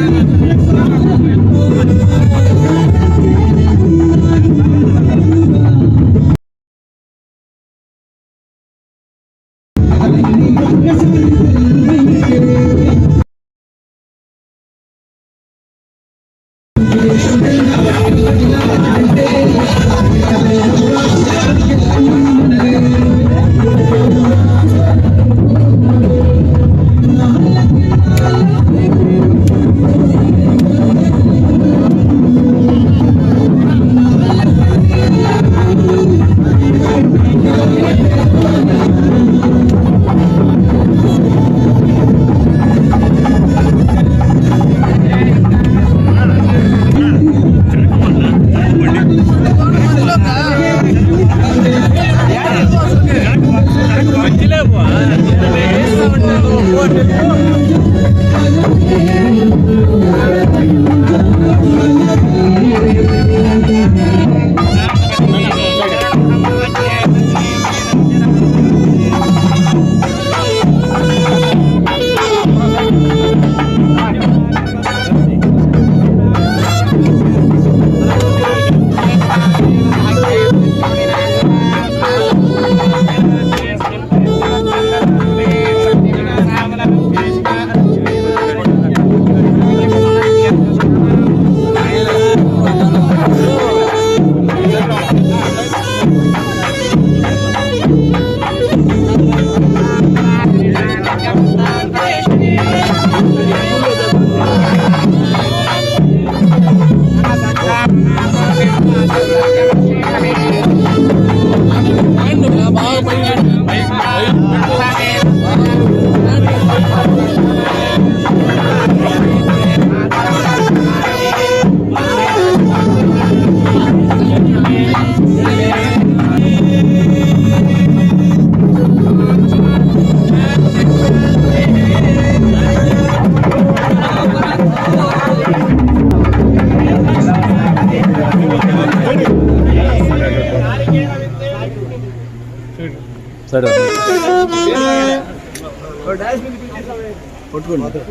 Привет, Александр!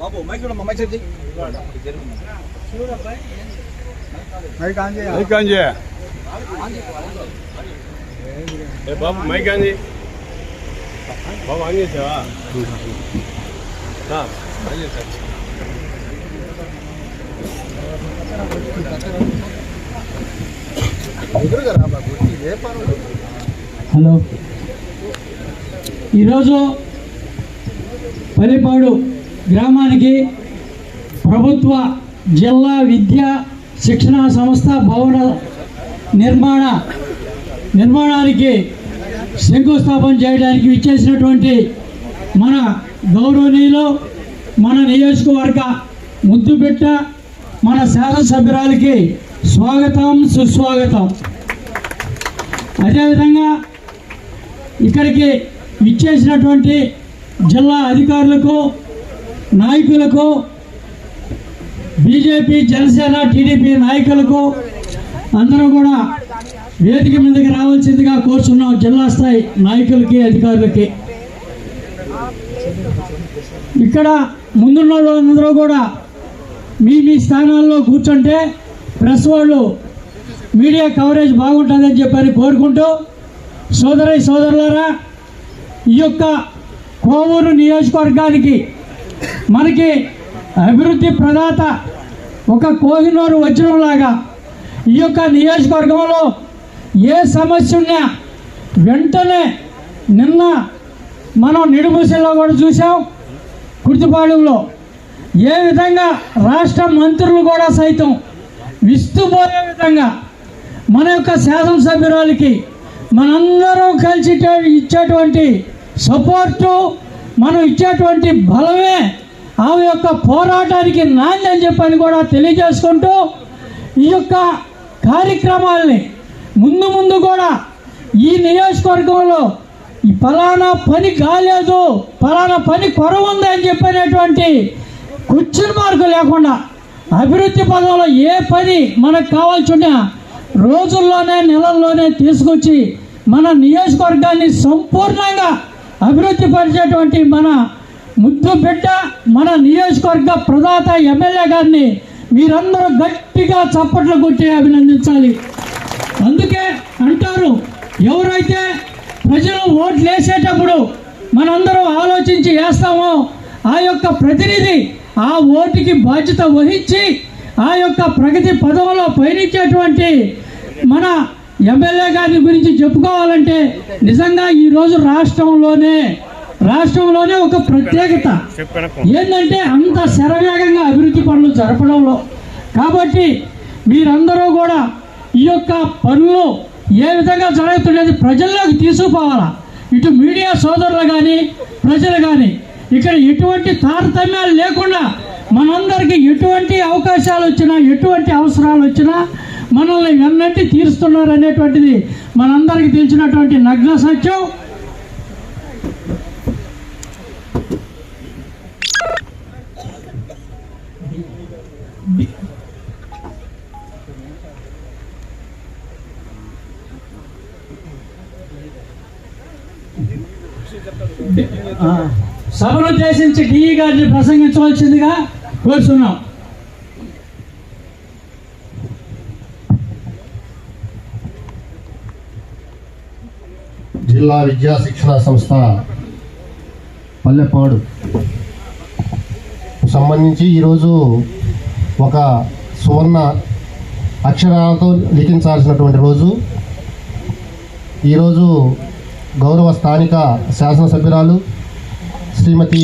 బాబు మైక్ చూడమ్మా మైక్ చెప్తే మైక్ ఆన్ చేయాలి మైక్ ఆన్ చేయ. ఏ బాబు మైక్ ఆన్ చేయి. బాబు ఆన్ చేసావా? ఆన్ చేసా హలో. ఈరోజు పలిపాడు గ్రామానికి ప్రభుత్వ జిల్లా విద్యా శిక్షణ సంస్థ భవన నిర్మాణ నిర్మాణానికి శంకుస్థాపన చేయడానికి ఇచ్చేసినటువంటి మన గౌరవనీయులు మన నియోజకవర్గ ముద్దుబిట్ట మన శాసనసభ్యురాలకి స్వాగతం సుస్వాగతం. అదేవిధంగా ఇక్కడికి విచ్చేసినటువంటి జిల్లా అధికారులకు నాయకులకు బీజేపీ జనసేన టీడీపీ నాయకులకు అందరూ కూడా వేదిక మీదకి రావాల్సిందిగా కోరుచున్నాం జిల్లా స్థాయి నాయకులకి అధికారులకి. ఇక్కడ ముందున్న వాళ్ళందరూ కూడా మీ మీ స్థానాల్లో కూర్చుంటే ప్రెస్ వాళ్ళు మీడియా కవరేజ్ బాగుంటుందని చెప్పని కోరుకుంటూ సోదరి సోదరులారా ఈ యొక్క కోవూరు నియోజకవర్గానికి మనకి అభివృద్ధి ప్రదాత ఒక కోహినూరు వజ్రంలాగా ఈ యొక్క నియోజకవర్గంలో ఏ సమస్య ఉన్నా వెంటనే నిన్న మనం నిడుమూసల్లో కూడా చూసాం గుర్తుపాడంలో ఏ విధంగా రాష్ట్ర మంత్రులు కూడా సైతం విస్తుపోయే విధంగా మన యొక్క శాసనసభ్యురాలకి మనందరం కలిసి ఇచ్చేటువంటి సపోర్టు మనం ఇచ్చేటువంటి బలమే ఆమె యొక్క పోరాటానికి నాంది అని చెప్పని కూడా తెలియజేసుకుంటూ ఈ యొక్క కార్యక్రమాల్ని ముందు ముందు కూడా ఈ నియోజకవర్గంలో ఈ ఫలానా పని కాలేదు ఫలానా పని కొరవ ఉంది అని చెప్పినటువంటి క్వశ్చన్ మార్కు లేకుండా అభివృద్ధి పదంలో ఏ పని మనకు కావాల్సిన రోజుల్లోనే నెలల్లోనే తీసుకొచ్చి మన నియోజకవర్గాన్ని సంపూర్ణంగా అభివృద్ధి పరిచేటువంటి మన ముద్దు బిడ్డ మన నియోజకవర్గ ప్రదాత ఎమ్మెల్యే గారిని మీరందరూ గట్టిగా చప్పట్లు కొట్టి అభినందించాలి. అందుకే అంటారు ఎవరైతే ప్రజలు ఓట్లు వేసేటప్పుడు మనందరూ ఆలోచించి వేస్తామో ఆ యొక్క ప్రతినిధి ఆ ఓటుకి బాధ్యత వహించి ఆ యొక్క ప్రగతి పదవులో పయనించేటువంటి మన ఎమ్మెల్యే గారి గురించి చెప్పుకోవాలంటే నిజంగా ఈరోజు రాష్ట్రంలోనే రాష్ట్రంలోనే ఒక ప్రత్యేకత. ఏంటంటే అంత శరవేగంగా అభివృద్ధి పనులు జరపడంలో. కాబట్టి మీరందరూ కూడా ఈ యొక్క పనులు ఏ విధంగా జరుగుతుండేది ప్రజల్లోకి తీసుకుపోవాలా? ఇటు మీడియా సోదరులు కానీ ప్రజలు కానీ ఇక్కడ ఎటువంటి తారతమ్యాలు లేకుండా మనందరికీ ఎటువంటి అవకాశాలు వచ్చినా ఎటువంటి అవసరాలు వచ్చినా మనల్ని వెన్నట్టి తీరుస్తున్నారు అనేటువంటిది మనందరికీ తెలిసినటువంటి నగ్న సత్యం. సభను ఉద్దేశించి డిఈ గారిని ప్రసంగించవలసిందిగా కోరుతున్నాం జిల్లా విద్యా శిక్షణ సంస్థ పల్లెపాడు. సంబంధించి ఈరోజు ఒక సువర్ణ అక్షరాలతో లిఖించాల్సినటువంటి రోజు. ఈరోజు గౌరవ స్థానిక శాసనసభ్యురాలు శ్రీమతి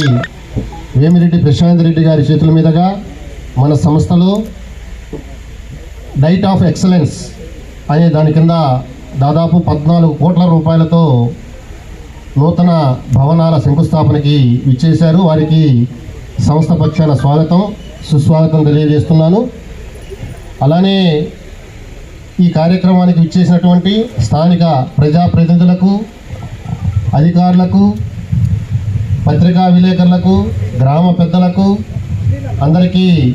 వేమిరెడ్డి ప్రశాంత్ రెడ్డి గారి చేతుల మీదుగా మన సంస్థలో డైట్ ఆఫ్ ఎక్సలెన్స్ అనే దాని కింద దాదాపు పద్నాలుగు కోట్ల రూపాయలతో నూతన భవనాల శంకుస్థాపనకి విచ్చేశారు. వారికి సంస్థ పక్షాన స్వాగతం సుస్వాగతం తెలియజేస్తున్నాను. అలానే ఈ కార్యక్రమానికి విచ్చేసినటువంటి స్థానిక ప్రజాప్రతినిధులకు అధికారులకు పత్రికా విలేకరులకు గ్రామ పెద్దలకు అందరికీ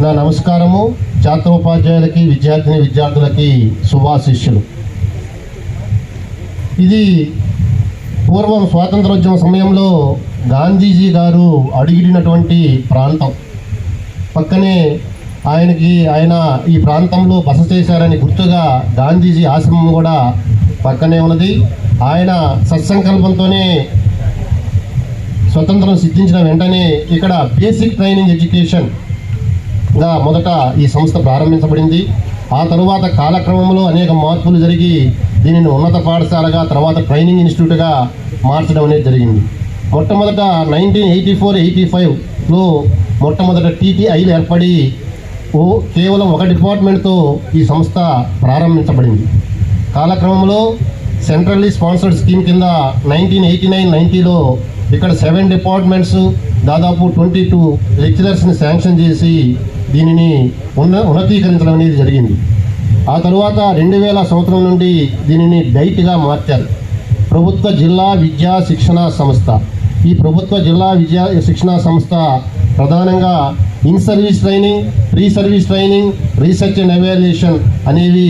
నా నమస్కారము. ఛాత్రోపాధ్యాయులకి విద్యార్థిని విద్యార్థులకి శుభాశిష్యులు. ఇది పూర్వం స్వాతంత్రోద్యమ సమయంలో గాంధీజీ గారు అడిగినటువంటి ప్రాంతం. పక్కనే ఆయనకి ఆయన ఈ ప్రాంతంలో బస చేశారని గుర్తుగా గాంధీజీ ఆశ్రమం కూడా పక్కనే ఉన్నది. ఆయన సత్సంకల్పంతోనే స్వతంత్రం సిద్ధించిన వెంటనే ఇక్కడ బేసిక్ ట్రైనింగ్ ఎడ్యుకేషన్గా మొదట ఈ సంస్థ ప్రారంభించబడింది. ఆ తరువాత కాలక్రమంలో అనేక మార్పులు జరిగి దీనిని ఉన్నత పాఠశాలగా తర్వాత ట్రైనింగ్ ఇన్స్టిట్యూట్గా మార్చడం అనేది జరిగింది. మొట్టమొదట నైన్టీన్ ఎయిటీ ఫోర్ ఎయిటీ ఫైవ్లో మొట్టమొదట టీటీఐలు ఏర్పడి ఓ కేవలం ఒక డిపార్ట్మెంట్తో ఈ సంస్థ ప్రారంభించబడింది. కాలక్రమంలో సెంట్రల్లీ స్పాన్సర్డ్ స్కీమ్ కింద నైన్టీన్ ఎయిటీ నైన్ నైంటీలో ఇక్కడ సెవెన్ డిపార్ట్మెంట్స్ దాదాపు ట్వంటీ టూ లెక్చరర్స్ని శాంక్షన్ చేసి దీనిని ఉన్న ఉన్నతీకరించడం అనేది జరిగింది. ఆ తరువాత రెండు వేల సంవత్సరం నుండి దీనిని డైట్గా మార్చారు. ప్రభుత్వ జిల్లా విద్యా శిక్షణ సంస్థ. ఈ ప్రభుత్వ జిల్లా విద్యా శిక్షణ సంస్థ ప్రధానంగా in service training pre service training research and evaluation అనేవి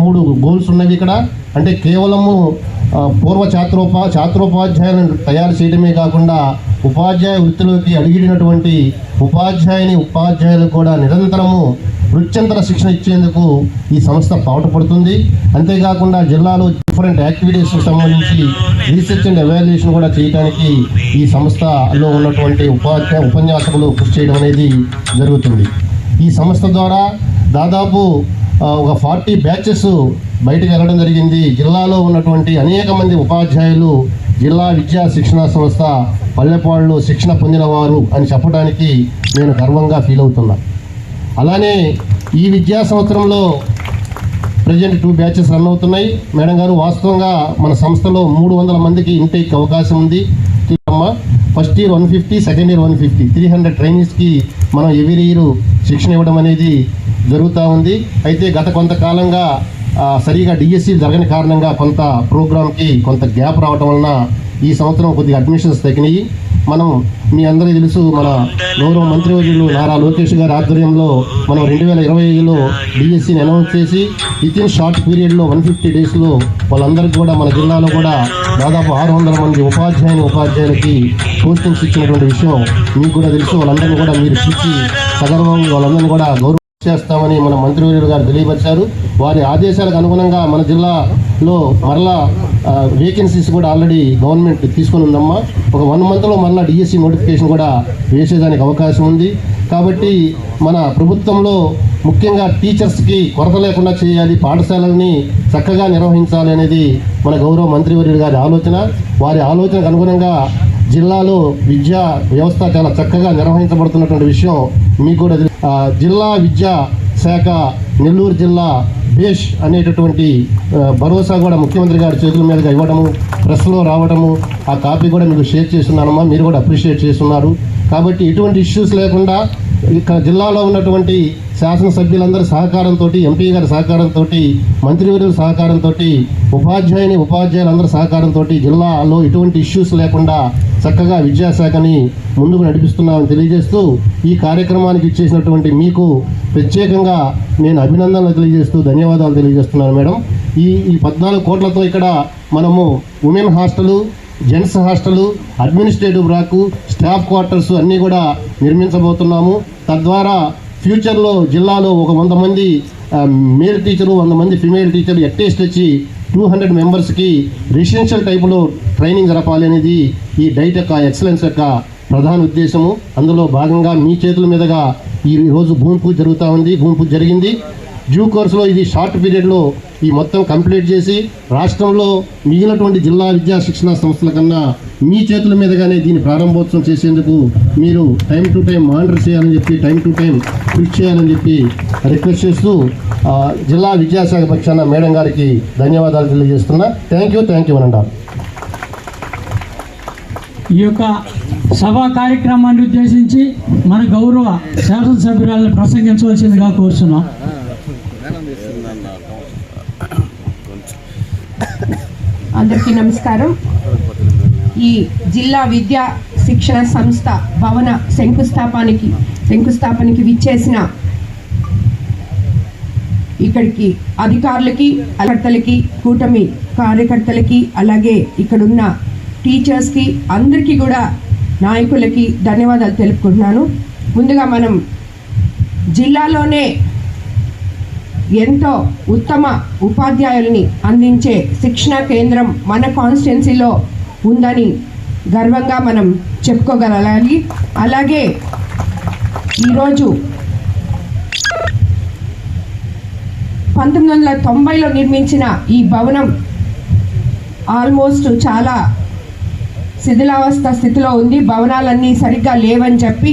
మూడు గోల్స్ ఉన్నవి ఇక్కడ. అంటే కేవలము పూర్వ ఛాత్రోపా ఛాత్రోపాధ్యాయులను తయారు చేయడమే కాకుండా ఉపాధ్యాయ వృత్తిలోకి అడిగినటువంటి ఉపాధ్యాయుని ఉపాధ్యాయులు కూడా నిరంతరము వృత్యంతర శిక్షణ ఇచ్చేందుకు ఈ సంస్థ పాటుపడుతుంది. అంతేకాకుండా జిల్లాలో డిఫరెంట్ యాక్టివిటీస్కి సంబంధించి రీసెర్చ్ అండ్ ఎవాల్యుయేషన్ కూడా చేయడానికి ఈ సంస్థలో ఉన్నటువంటి ఉపాధ్యాయ ఉపన్యాసకులు కృషి చేయడం అనేది జరుగుతుంది. ఈ సంస్థ ద్వారా దాదాపు ఒక ఫార్టీ బ్యాచెస్ బయటకు వెళ్ళడం జరిగింది. జిల్లాలో ఉన్నటువంటి అనేక మంది ఉపాధ్యాయులు జిల్లా విద్యా శిక్షణ సంస్థ పల్లెపాడులో శిక్షణ పొందిన వారు అని చెప్పడానికి నేను గర్వంగా ఫీల్ అవుతున్నాను అలానే ఈ విద్యా సంవత్సరంలో ప్రజెంట్ టూ బ్యాచెస్ రన్ అవుతున్నాయి. మేడం గారు వాస్తవంగా మన సంస్థలో మూడు వందల మందికి ఇంటేక్ అవకాశం ఉంది. First year one fifty second year one fifty. Three hundred ట్రైనింగ్స్కి మనం ఎవ్రీ ఇయర్ శిక్షణ ఇవ్వడం అనేది జరుగుతూ ఉంది. అయితే గత కొంతకాలంగా సరిగా డిఎస్సి జరగని కారణంగా కొంత ప్రోగ్రామ్కి కొంత గ్యాప్ రావడం వలన ఈ సంవత్సరం కొద్దిగా అడ్మిషన్స్ తగ్గినాయి. మనం మీ అందరికీ తెలుసు మన గౌరవ మంత్రివర్యులు నారా లోకేష్ గారి ఆధ్వర్యంలో మనం రెండు వేల ఇరవై ఐదులో డిఎస్సిని అనౌన్స్ చేసి విత్ ఇన్ షార్ట్ పీరియడ్లో వన్ ఫిఫ్టీ డేస్లో వాళ్ళందరికీ కూడా మన జిల్లాలో కూడా దాదాపు ఆరు వందల మంది ఉపాధ్యాయుని ఉపాధ్యాయులకి పోస్టింగ్స్ ఇచ్చినటువంటి విషయం మీకు కూడా తెలుసు. వాళ్ళందరినీ కూడా మీరు చూసి సగర్వంగా వాళ్ళందరినీ కూడా గౌరవ చేస్తామని మన మంత్రివర్యులు గారు తెలియపరిచారు. వారి ఆదేశాలకు అనుగుణంగా మన జిల్లాలో మరలా వేకెన్సీస్ కూడా ఆల్రెడీ గవర్నమెంట్ తీసుకొని ఉందమ్మా. ఒక వన్ మంత్లో మరలా డిఎస్సి నోటిఫికేషన్ కూడా వేసేదానికి అవకాశం ఉంది. కాబట్టి మన ప్రభుత్వంలో ముఖ్యంగా టీచర్స్కి కొరత లేకుండా చేయాలి పాఠశాలల్ని చక్కగా నిర్వహించాలి అనేది మన గౌరవ మంత్రివర్యుడు గారి ఆలోచన. వారి ఆలోచనకు అనుగుణంగా జిల్లాలో విద్యా వ్యవస్థ చాలా చక్కగా నిర్వహించబడుతున్నటువంటి విషయం మీకు కూడా జిల్లా విద్యా శాఖ నెల్లూరు జిల్లా బేష్ అనేటటువంటి భరోసా కూడా ముఖ్యమంత్రి గారి చేతుల మీదుగా ఇవ్వడము ప్రెస్లో రావడము ఆ కాపీ కూడా మీకు షేర్ చేస్తున్నానమ్మా మీరు కూడా అప్రిషియేట్ చేస్తున్నారు. కాబట్టి ఎటువంటి ఇష్యూస్ లేకుండా ఇక్కడ జిల్లాలో ఉన్నటువంటి శాసనసభ్యులందరి సహకారంతో ఎంపీ గారి సహకారంతో మంత్రివర్యుల సహకారంతో ఉపాధ్యాయుని ఉపాధ్యాయులందరి సహకారంతో జిల్లాలో ఎటువంటి ఇష్యూస్ లేకుండా చక్కగా విద్యాశాఖని ముందుకు నడిపిస్తున్నామని తెలియజేస్తూ ఈ కార్యక్రమానికి ఇచ్చేసినటువంటి మీకు ప్రత్యేకంగా నేను అభినందనలు తెలియజేస్తూ ధన్యవాదాలు తెలియజేస్తున్నాను మేడం. ఈ ఈ పద్నాలుగు కోట్లతో ఇక్కడ మనము women hostel gents hostel administrative block staff quarters అన్నీ కూడా నిర్మించబోతున్నాము. తద్వారా ఫ్యూచర్లో జిల్లాలో ఒక వంద మంది మేల్ టీచరు వంద మంది ఫిమేల్ టీచర్ ఎట్టేస్ట్ వచ్చి టూ హండ్రెడ్ మెంబర్స్కి రెసిడెన్షియల్ టైపులో ట్రైనింగ్ జరపాలి అనేది ఈ డైట్ యొక్క ఎక్సలెన్స్ యొక్క ప్రధాన ఉద్దేశము. అందులో భాగంగా మీ చేతుల మీదుగా ఈ రోజు భూమి పూజ జరుగుతూ ఉంది భూమి పూజ జరిగింది. డ్యూ కోర్సులో ఇది షార్ట్ పీరియడ్లో ఈ మొత్తం కంప్లీట్ చేసి రాష్ట్రంలో మిగిలినటువంటి జిల్లా విద్యా శిక్షణ సంస్థల కన్నా మీ చేతుల మీదుగానే దీన్ని ప్రారంభోత్సవం చేసేందుకు మీరు టైం టు టైం మానిటర్ చేయాలని చెప్పి టైం టు టైం కృషి చేయాలని చెప్పి రిక్వెస్ట్ చేస్తూ జిల్లా విద్యాశాఖ పక్షాన మేడం గారికి ధన్యవాదాలు తెలియజేస్తున్నా. థ్యాంక్ యూ థ్యాంక్ యూ అనండి ఈ యొక్క సభా కార్యక్రమాన్ని ఉద్దేశించి మన గౌరవ శాసనసభ్యురాలను ప్రసంగించవలసిందిగా కోరుతున్నాం అందరికీ నమస్కారం. ఈ జిల్లా విద్యా శిక్షణ సంస్థ భవన శంకుస్థాపానికి శంకుస్థాపనకి విచ్చేసిన ఇక్కడికి అధికారులకి అలకర్తలకి కూటమి కార్యకర్తలకి అలాగే ఇక్కడున్న టీచర్స్కి అందరికీ కూడా నాయకులకి ధన్యవాదాలు తెలుపుకుంటున్నాను. ముందుగా మనం జిల్లాలోనే ఎంతో ఉత్తమ ఉపాధ్యాయుల్ని అందించే శిక్షణా కేంద్రం మన కాన్స్టిట్యున్సీలో ఉందని గర్వంగా మనం చెప్పుకోగలగాలి. అలాగే ఈరోజు పంతొమ్మిది వందల తొంభైలో నిర్మించిన ఈ భవనం ఆల్మోస్ట్ చాలా శిథిలావస్థ స్థితిలో ఉంది. భవనాలన్నీ సరిగ్గా లేవని చెప్పి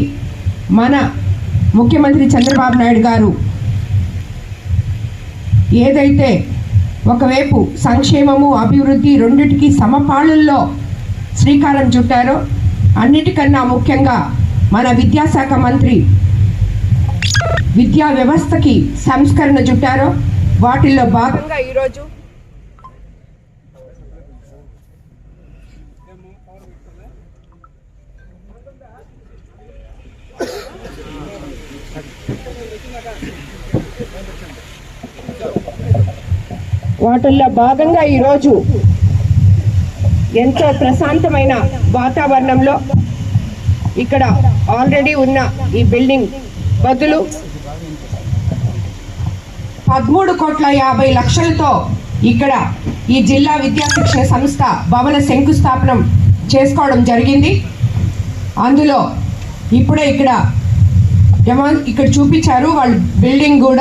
మన ముఖ్యమంత్రి చంద్రబాబు నాయుడు గారు ఏదైతే ఒకవైపు సంక్షేమము అభివృద్ధి రెండిటికి సమపాళుల్లో శ్రీకారం చుట్టారో. అన్నిటికన్నా ముఖ్యంగా మన విద్యాశాఖ మంత్రి విద్యా వ్యవస్థకి సంస్కరణ చుట్టారో. వాటిల్లో భాగంగా ఈరోజు వాటిల్లో భాగంగా ఈరోజు ఎంతో ప్రశాంతమైన వాతావరణంలో ఇక్కడ ఆల్రెడీ ఉన్న ఈ బిల్డింగ్ బదులు పదమూడు కోట్ల యాభై లక్షలతో ఇక్కడ ఈ జిల్లా విద్యాశిక్షణ సంస్థ భవన శంకుస్థాపనం చేసుకోవడం జరిగింది. అందులో ఇప్పుడే ఇక్కడ ఇక్కడ చూపించారు. వాళ్ళు బిల్డింగ్ కూడా